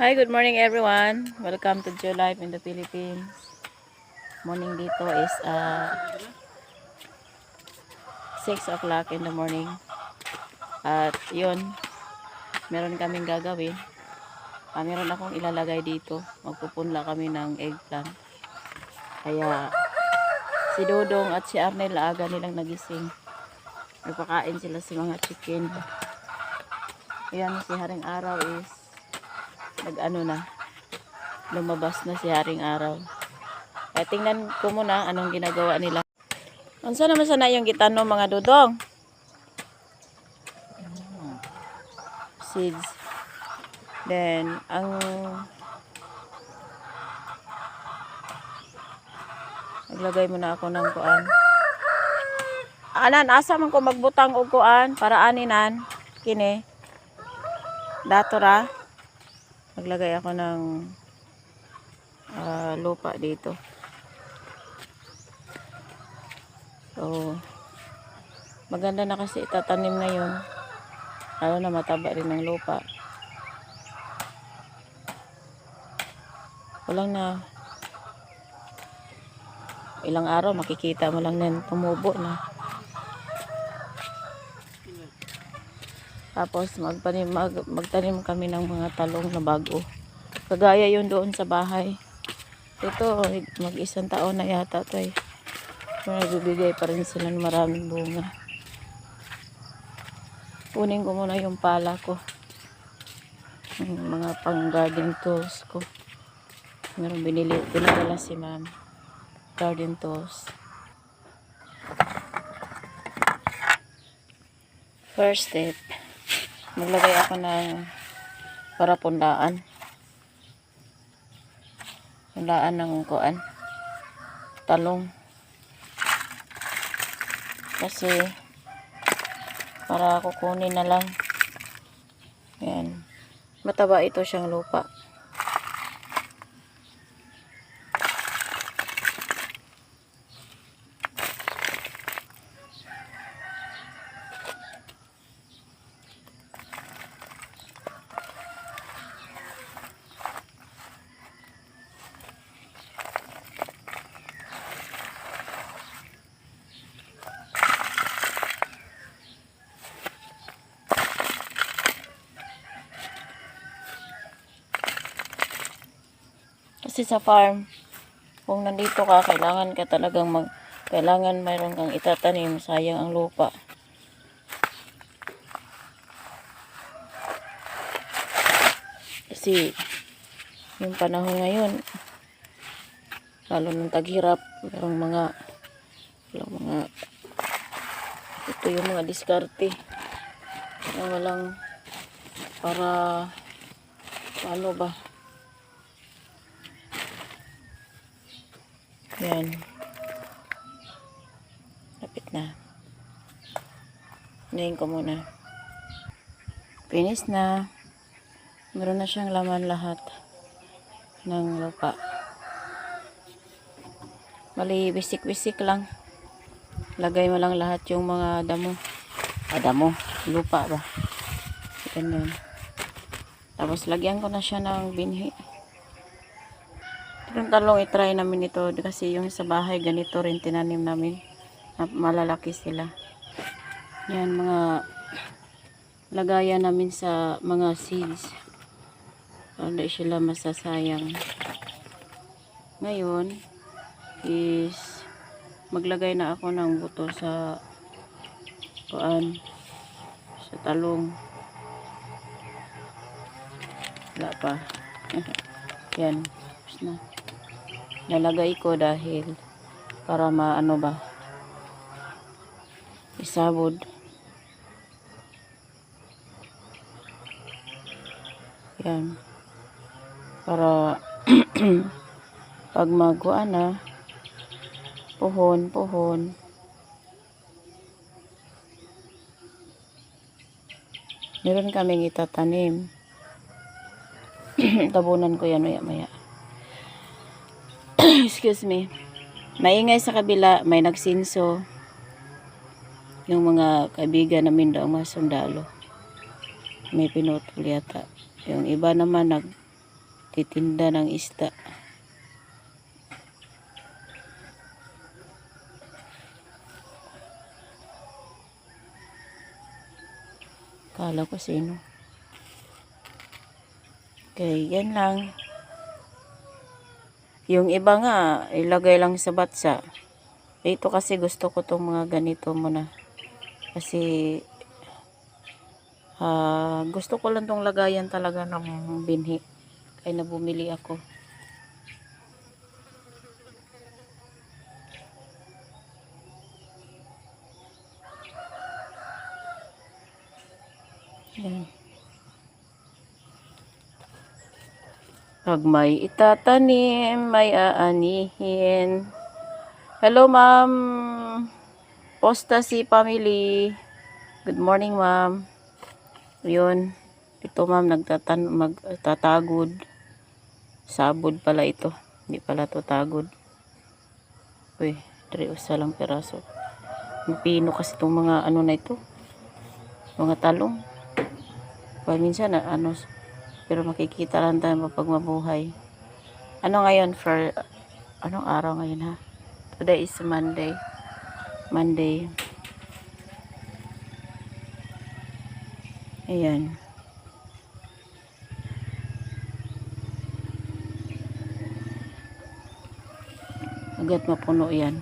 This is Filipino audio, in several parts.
Hi, good morning everyone. Welcome to Joe Life in the Philippines. Morning dito is uh, 6 o'clock in the morning. At yun, meron kaming gagawin. Ah, meron akong ilalagay dito. Magpupunla kami ng eggplant. Kaya si Dodong at si Arnel aga nilang nagising. Nagpakain sila sa mga chicken. Ayan, si Haring Araw is nag-ano na. Lumabas na si Haring Araw. Kaya tingnan ko muna anong ginagawa nila. Unsa naman sana yung gitano mga dudong? Seeds. Then, ang Naglagay muna ako ng kuan. Anan, asa man ko magbutang og kuan para aninan kini. Datora. Maglagay ako ng ah, lupa dito. So, maganda na kasi itatanim ngayon. Lalo na mataba rin ng lupa. Walang na ilang araw makikita mo lang na tumubo na. Tapos magtanim, mag, magtanim kami ng mga talong na bago. Kagaya yun doon sa bahay. Ito, mag isang taon na yata ito eh. Nagbibigay pa rin sila ng maraming bunga. Kunin ko muna yung pala ko. Yung mga pang garden tools ko. Meron binili, pinadala si ma'am. Garden tools. First step, maglagay ako ng para pundaan. Pundaan ng kuan. Talong. Kasi para kukunin na lang. Yan. Mataba ito siyang lupa. Kasi sa farm, kung nandito ka, kailangan ka talagang mag, kailangan mayroon kang itatanim, sayang ang lupa. Kasi, yung panahon ngayon, lalo ng taghirap, merong mga, merong mga, ito yung mga diskarte. Na walang, para, paano ba, Yan. Lapit na. Hinayin ko muna. Finish na. Meron na siyang laman lahat ng lupa. Bali, bisik-bisik lang. Lagay mo lang lahat yung mga damo. Ah, damo. Lupa ba? Ganyan. Tapos, lagyan ko na siya ng binhi. Itong talong itry namin ito kasi yung sa bahay ganito rin tinanim namin. Na Malalaki sila. Yan mga lagayan namin sa mga seeds. Para di sila masasayang. Ngayon is maglagay na ako ng buto sa kuan sa talong. Wala pa. Yan. Tapos na nalagay ko dahil para maano ba isabod. Yan. Para pag magwa na puhon puhon. Meron kaming itatanim. Tabunan ko yan maya maya excuse me maingay sa kabila may nagsinso yung mga kaibigan namin daw mga sundalo may pinutol yata yung iba naman nag Titinda ng isda. Kala ko sino. Okay, yan lang. Yung iba nga, ilagay lang sa batsa. Ito kasi gusto ko tong mga ganito muna. Kasi, ah, gusto ko lang tong lagayan talaga ng binhi. Kaya na bumili ako. Pag may itatanim, may aanihin. Hello, ma'am. Posta si family. Good morning, ma'am. Yun. Ito, ma'am, nagtatan magtatagod. Sabod pala ito. Hindi pala to tagod. Uy, tre usa lang peraso. Pino kasi itong mga ano na ito. Mga talong. Pag minsan, ano, pero makikita lang tayo pag mabuhay. Ano ngayon for, anong araw ngayon ha? Today is Monday. Monday. Ayan. Agad mapuno yan.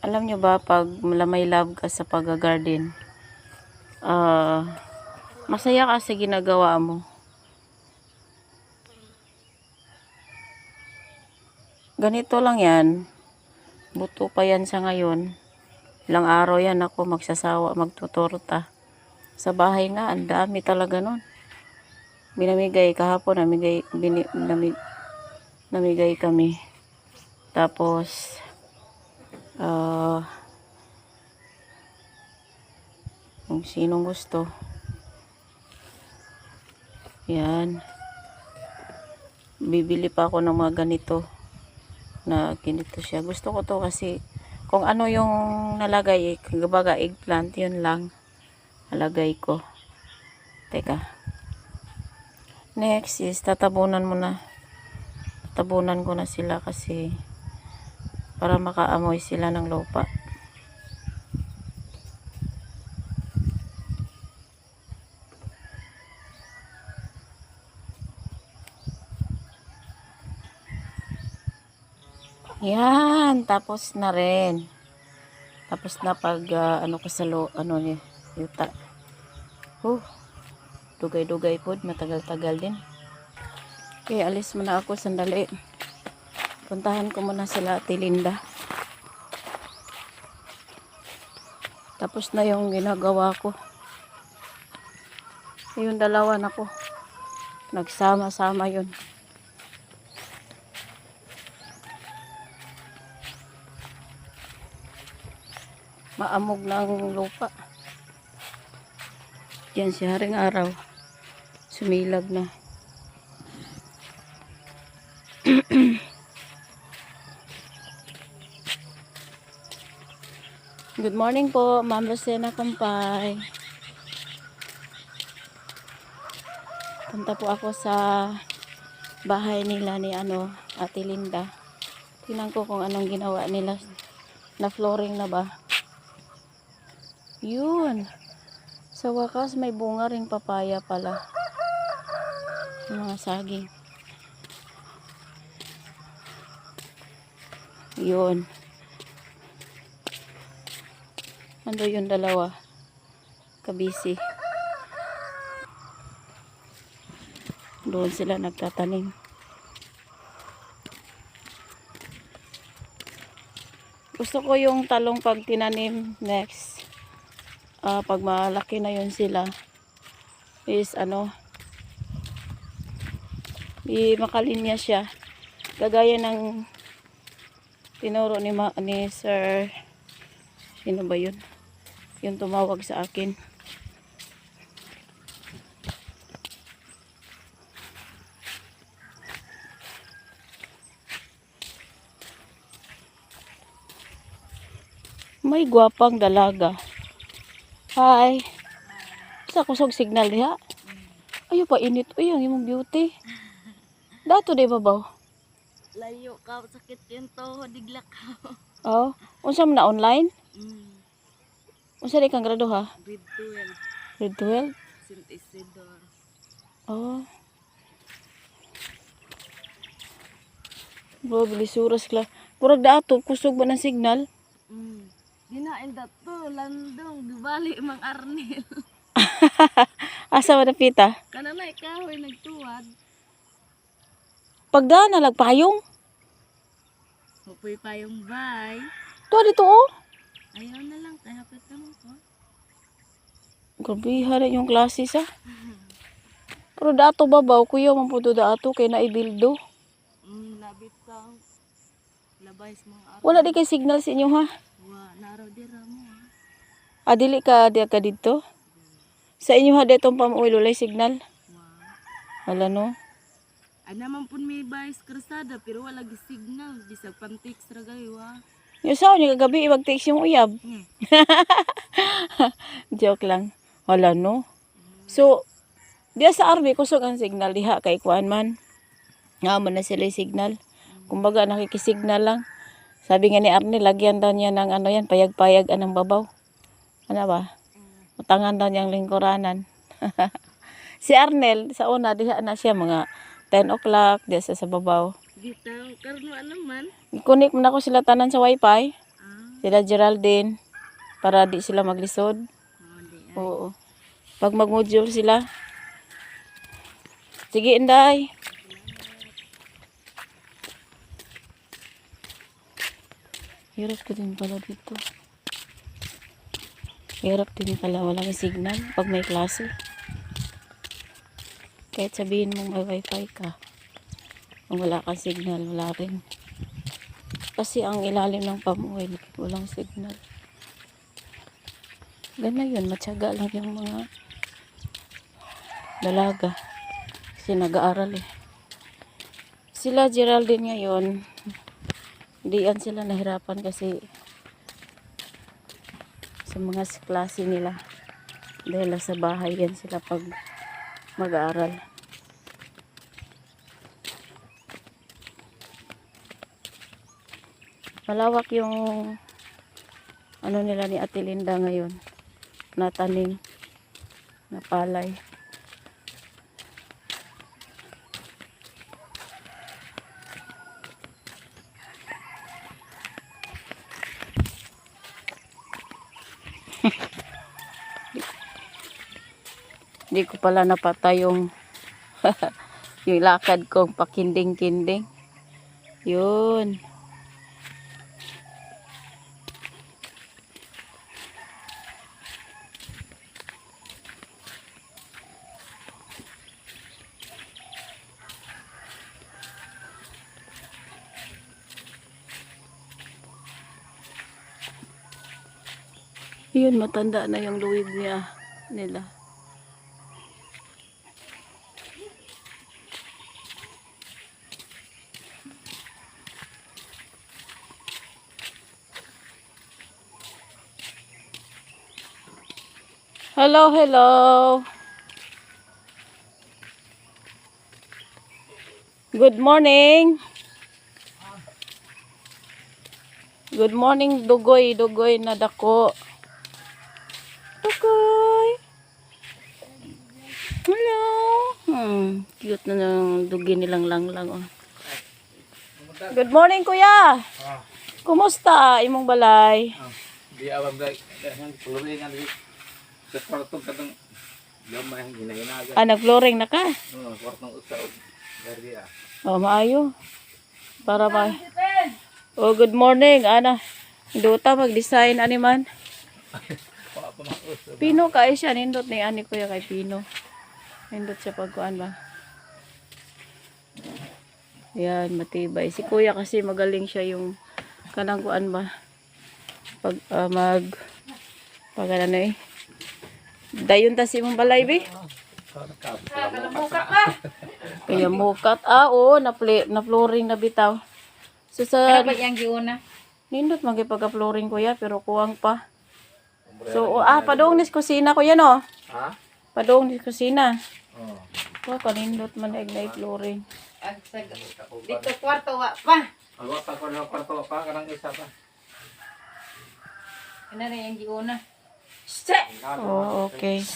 Alam nyo ba, pag may love ka sa pag-garden, ah, masaya ka sa ginagawa mo. Ganito lang yan. Buto pa yan sa ngayon. Ilang araw yan ako magsasawa, magtutorta. Sa bahay nga, ang dami talaga nun. Binamigay kahapon, namigay, bini, namig, namigay kami. Tapos, ah, kung sinong gusto. Yan. Bibili pa ako ng mga ganito na ganito siya. Gusto ko to kasi kung ano yung nalagay, kumbaga eggplant, yun lang nalagay ko. Teka. Next is tatabunan mo na. Ko na sila kasi para makaamoy sila ng lupa. Yan, tapos na rin. Tapos na pag ah, ano ko sa lo, ano ni yuta. Huh. Dugay-dugay po, matagal-tagal din. Okay, alis muna ako sandali. Puntahan ko muna sila Ate Linda. Tapos na yung ginagawa ko. Yung dalawa na ko. Nagsama-sama yun. Maamog na lupa. Yan si Haring Araw. Sumilag na. Good morning po, Ma'am Rosena Kampay. Punta po ako sa bahay nila ni ano, Ate Linda. Tingnan ko kung anong ginawa nila. Na flooring na ba? Yun. Sa wakas, may bunga ring papaya pala. Mga saging. Yun. Ando yung dalawa. Kabisi. Doon sila nagtatanim. Gusto ko yung talong pag tinanim next ah pag malaki na yun sila is ano i makalinya siya. Kagaya ng tinuro ni, ma, ni sir sino ba yun? Yung tumawag sa akin. May gwapang dalaga Hi. Sa kusog signal diha. Ayo pa init uy ang imong beauty. Dato di babaw. Layo ka, sakit yung toho, digla ka. Oh, unsa man na online? Mm, Unsa di kang grado ha? grade 12, Grade 12? St. Isidore. Oh. Bro, bilisuras kla. Purag dato kusog ba ng signal? Mm. Dinain to, landong, dubali mang arnil. Asa man napita? Kana na ikahoy nagtuwad. Pagdaan na lagpayong. Hupoy pa yung bay. Tuwa dito oh. Ayaw na lang, kaya hapit naman ko. Grabe hara yung klase sa. Pero dato babaw kuya man puto dato kay naibildo. Mm, labit ka. Labay sa mga araw. Wala di kay signal sa inyo ha. Dira mo. ah. Dili ka di ka dito. Sa inyo ha detong pamuwi lulay signal. Wa. Wala no. Ay naman po may bay sa krasada, pero wala gi signal. Bisag pantik sa ragay, wa. Yung sao niya kagabi ibag text yung uyab. Hmm. Joke lang. Wala no. So, diya sa RV kusog ang signal diha kay kuan man. Nga man na sila signal. Kumbaga nakikisignal lang. Sabi nga ni Arne, lagyan daw niya ng ano yan, payag-payag anang babaw. Ano ba? Utangan daw niyang lingkuranan. si Arnel, sa una, diha na siya mga 10 o'clock, diya sa, sa babaw. Gitaw, karno naman. Ikunik mo na ko sila tanan sa wifi. Ah, Sila Geraldine. Para di sila maglisod. oh, di. Oo. Pag mag-module sila. Sige, Inday. Hirap ko din pala dito. Hirap din pala. Wala may signal pag may klase. Kahit sabihin mong may wifi ka. Kung wala kang signal, wala rin. Kasi ang ilalim ng pamuhay, walang signal. Ganun yun, matyaga lang yung mga dalaga. Kasi nag-aaral eh. Sila Geraldine ngayon, hindi yan sila nahirapan kasi sa mga klase nila. Dahil sa bahay yan sila pag mag-aaral. Malawak yung ano nila ni Ate Linda ngayon na tanim na palay. Hindi ko pala napatay yung yung lakad kong pakinding-kinding. Yun. Yun, matanda na yung luwig niya nila. Hello, hello. Good morning. Good morning, Dugoy. Dugoy na dako. Dugoy. Hello. Hmm, cute na ng dugi nilang langlang. Oh. Good morning, kuya. Kumusta imong balay? Di awam yang peluri kan di seperti kadang gamay ang ginaginaga. Ah, nag-flooring na ka? Oh, kwartong usaw. Dari ah. Oh, maayo. Para ma... Oh, good morning, ana. Duta mag-design ani man. Pino kay siya nindot ni ani kuya kay Pino. Nindot siya pagkuan ba. Yan, matibay. Si kuya kasi magaling siya yung kanang kuan ba. Pag ah, mag pag ano eh. Dayon ta si mong balay bi. Kaya mukat. Ah, oo, na, na flooring na bitaw. So sa yung giuna? Nindot man kay pagka-flooring kuya pero kuwang pa. So o- ah padong nis kusina kuya no. Ha? Padong di kusina. Oh. Ko kanindot man ignite flooring. Ag sa dito kwarto wa pa. Alwa pa ko na kwarto pa kanang isa pa. Ano rin yung giuna. Oh, okay.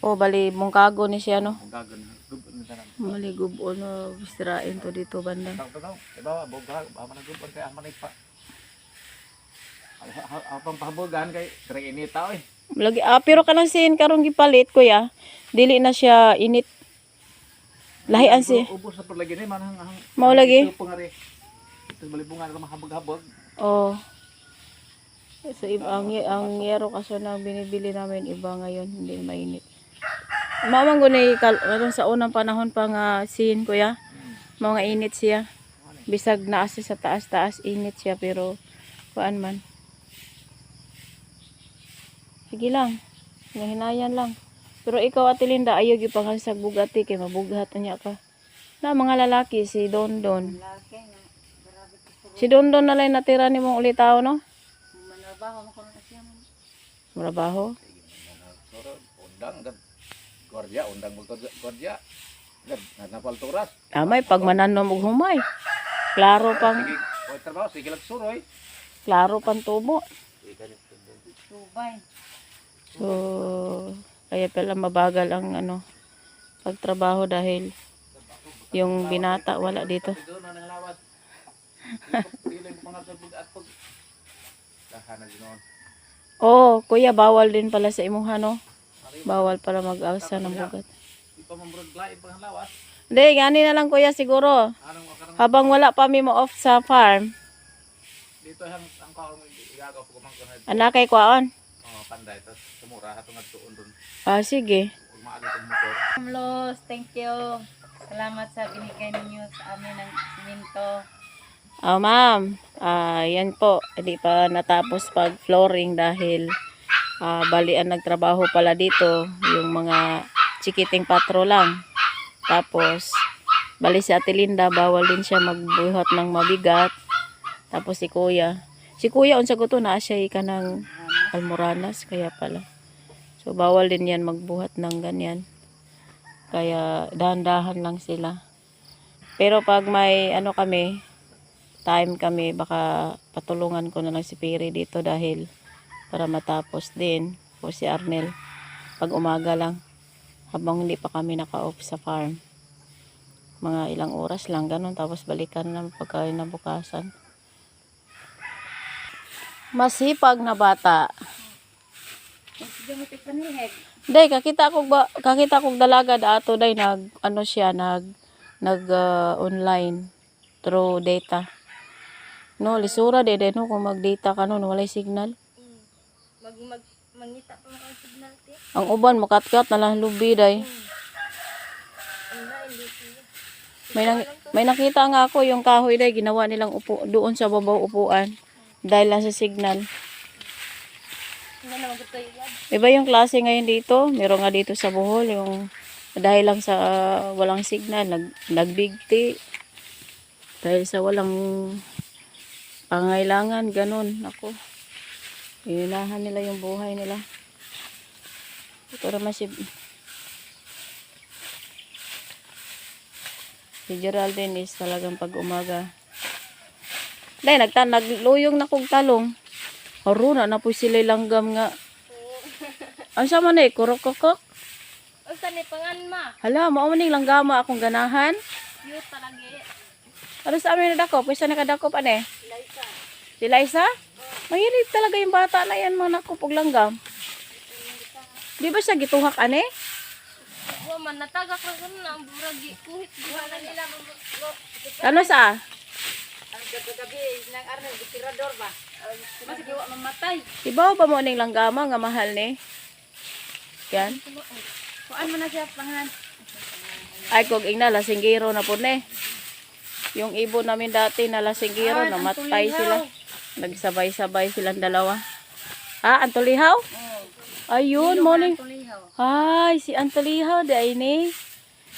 Oh, bali mong kago ni siya no. Na. Mali gubo no sirain to dito banda. Tang tang. Iba bugha ama na gubon kay ama pa. Apang pabugan kay kare ini tao eh. Lagi ah, pero kanang sin karong gipalit kuya. Dili na siya init. Lahian si. Ubos na pud lagi ni manang ang Mao lagi? Ito balibungan na mahabog-habog. Oh. So, iba, ang, ang yero kaso na binibili namin iba ngayon, hindi mainit. Mamang ko ni katong sa unang panahon pa nga sin kuya. Mga init siya. Bisag na sa taas-taas init siya pero kuan man. Sige lang. Hinayan lang. Pero ikaw Ate Linda, ayaw gipanghasag bugati kay mabugat niya ka. Na mga lalaki si Don Don. Si Don Don na lang natira ni mong ulitaw no? Manarbaho mo ko na siya. Soro undang gab. Gordya undang mo gordya. Gab napalturas. Amay pag mananom og humay. Klaro pang Sige, trabaho sige lang suroy. klaro pang tubo. Subay. So kaya pala mabagal ang ano pagtrabaho dahil yung binata wala dito. Oh, kuya bawal din pala sa imuha no. Bawal para mag-awsa ng bugat. Hindi, gani na lang kuya siguro. Habang wala pa mi mo off sa farm. dito hang ang kaon igagaw ko man kun Anak kay kuan. oh panday tas sumura hatong adtuon. Ah, sige. Los, thank you. Salamat sa binigay ninyo sa amin ng siminto. Ah, ma'am. Ah, yan po. Hindi pa natapos pag flooring dahil ah, bali ang nagtrabaho pala dito yung mga chikiting patro lang. Tapos bali si Ate Linda bawal din siya magbuhat ng mabigat. Tapos si Kuya. Si Kuya unsa ko to na siya ka ng almoranas kaya pala. So bawal din yan magbuhat ng ganyan. Kaya dahan-dahan lang sila. Pero pag may ano kami, time kami, baka patulungan ko na lang si Piri dito dahil para matapos din o si Arnel pag umaga lang habang hindi pa kami naka-off sa farm. Mga ilang oras lang, ganun. Tapos balikan na pagka nabukasan. Masipag na bata. Day, kakita ko ba, kakita kong dalaga dato day nag ano siya nag nag uh, online through data. No, lisura de de no kung mag-data ka no, walay signal. Mag, mag, mangita pa mo signal ti. Ang uban makatkat na lang lubi day. May nang, may nakita nga ako yung kahoy day ginawa nilang upo doon sa babaw upuan dahil lang sa signal. Hindi naman ito yan. Iba yung klase ngayon dito. Meron nga dito sa Bohol yung dahil lang sa uh, walang signal nag nagbigti. Dahil sa walang pangailangan ganun ako. Iunahan nila yung buhay nila. Ito naman si Si Geraldine is talagang pag umaga. Dahil nagtan nagluyong na kong talong. Haruna na po sila langgam nga. Ang sama na eh, kurok kokok. O sa ni pangan ma. Hala, mao man ning langgama akong ganahan. Cute talaga eh. Ano sa amin na dako? Pwesa na kadakop ane? Laisa. Si Liza? Mahilig talaga yung bata na yan mga nakupog langgam. Di ba siya gituhak ane? Wa man natagak ra kun na ang buragi kuhit wala nila Ano sa? Ang gabi nang arnel gitirador ba. Mas giwa mamatay. Di ba ba mo ning langgama nga mahal ni? Yan. Kuan mo na siya pangan. Ay, kog ing na, lasinggiro na po ne. Yung ibon namin dati na lasinggiro, Ah, namatay sila. Nagsabay-sabay silang dalawa. Ah, Antolihaw? Ayun, morning. Ay, si Antolihaw, di ni.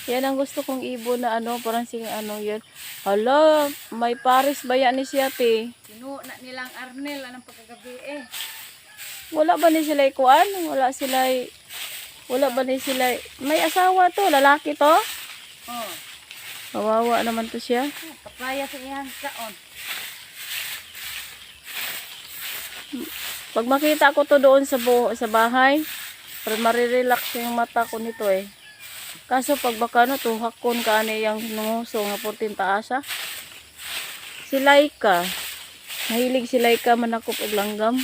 Yan ang gusto kong ibon na ano, parang si ano yan. Hala, may Paris ba yan ni siya, te? Sinuo na nilang arnel anong pagkagabi eh. Wala ba ni sila kuan? Wala sila wala ba ni sila may asawa to, lalaki to? Oh, Kawawa naman to siya. kapaya sa iyang kaon. Pag makita ko to doon sa bu sa bahay, para marirelax yung mata ko nito eh. Kaso pag baka no, to hakon ka ani yung nunguso nga portin taasa. Si Laika. Mahilig si Laika manakop og langgam.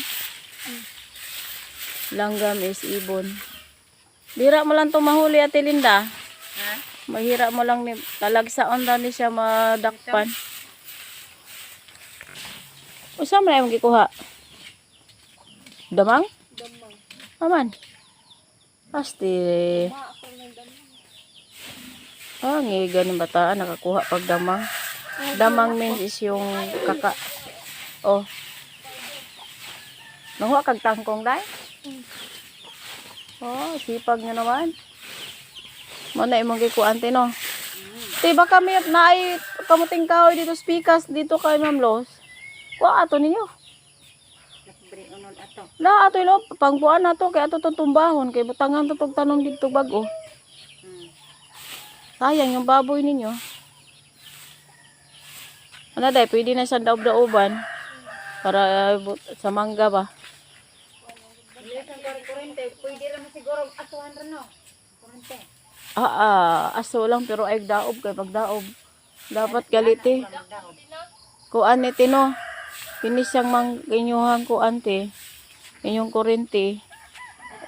Langgam is ibon. Bira mo lang mahuli ate Linda. Ha? Mahira mo lang ni talagsaon daw ni siya madakpan. Usa man ay gikuha? Damang? Damang. Aman. Asti. Ah, ngi ganin bataan nakakuha pag damang. Damang means is yung kaka. Oh. Nanguha kag tangkong dai? Oh, sipag nga naman. Mana imong gikuan no. Ti ba kami na ay kamuting kahoy dito speakers dito kay Ma'am Los. Kuha ato ninyo. La ato ilo pangkuan nato kay ato tong tumbahon kay butangan to tog tanom dito bago. Sayang yung baboy ninyo. Ano dai, pwede na sa daob-daoban para uh, sa mangga ba. Pwede mo siguro atuhan ra no. Ah, ah, aso lang pero ay daob kay pag daob. Dapat galiti. Kuan ni tino. Pinis siyang mang inyuhang kuan te. Inyong kurente.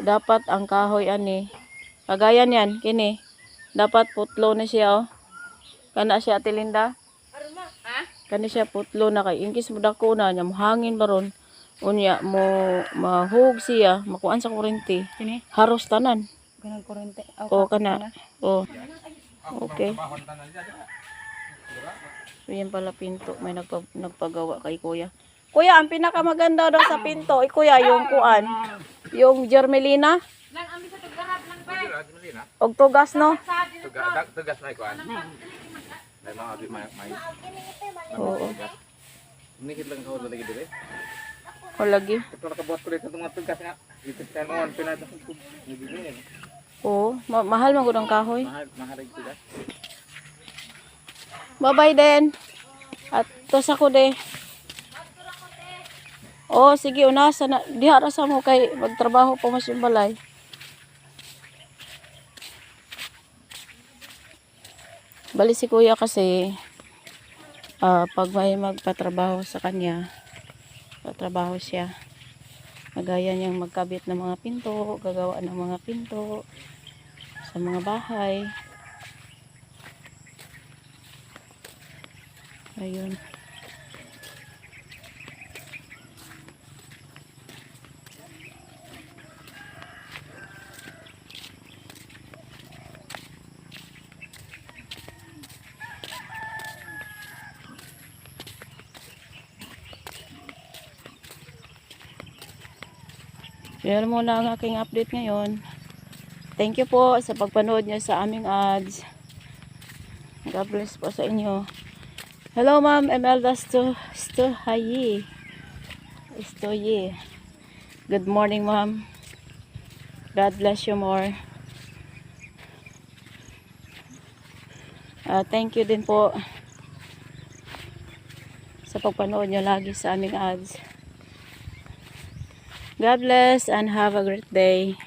Dapat ang kahoy ani. Kagaya niyan, kini. Dapat putlo na siya oh. Kana siya Ate Linda. Ha? Kani siya putlo na kay ingkis mo dako na niya hangin baron. Unya mo mahug siya, makuan sa kurente. Kini, Haros tanan. ganang kurente. O kana. O. Okay. So, yan pala pinto. May nagpa, nagpagawa kay kuya. Kuya, ang pinakamaganda daw sa pinto, eh, kuya, yung kuan. Yung germelina. Lang ambi sa tugarap lang ba? Og tugas, no? Tugas, tugas na ikuan. Dahil mga abis may may. Oo. Nikit lang ako lagi dire. O lagi. Ito nakabuhat ko dito mga tugas nga. Dito sa mga pinatang ko. Oo. Ma- mahal man gud ang kahoy. Mahal, maharig tugas. Bye-bye din. At to sa ko de. Oh, sige, unasa na. Diha ra sa mo kay magtrabaho pa mas yung balay. Bali si kuya kasi ah, pag may magpatrabaho sa kanya, patrabaho siya. Magaya niyang magkabit ng mga pinto, gagawa ng mga pinto sa mga bahay. Ayun. Yan muna ang aking update ngayon. Thank you po sa pagpanood niyo sa aming ads. God bless po sa inyo. Hello, Ma'am Emelda Sto Stohayi. Stoye. Good morning, Ma'am. God bless you more. Ah, thank you din po sa pagpanood nyo lagi sa aming ads. God bless and have a great day.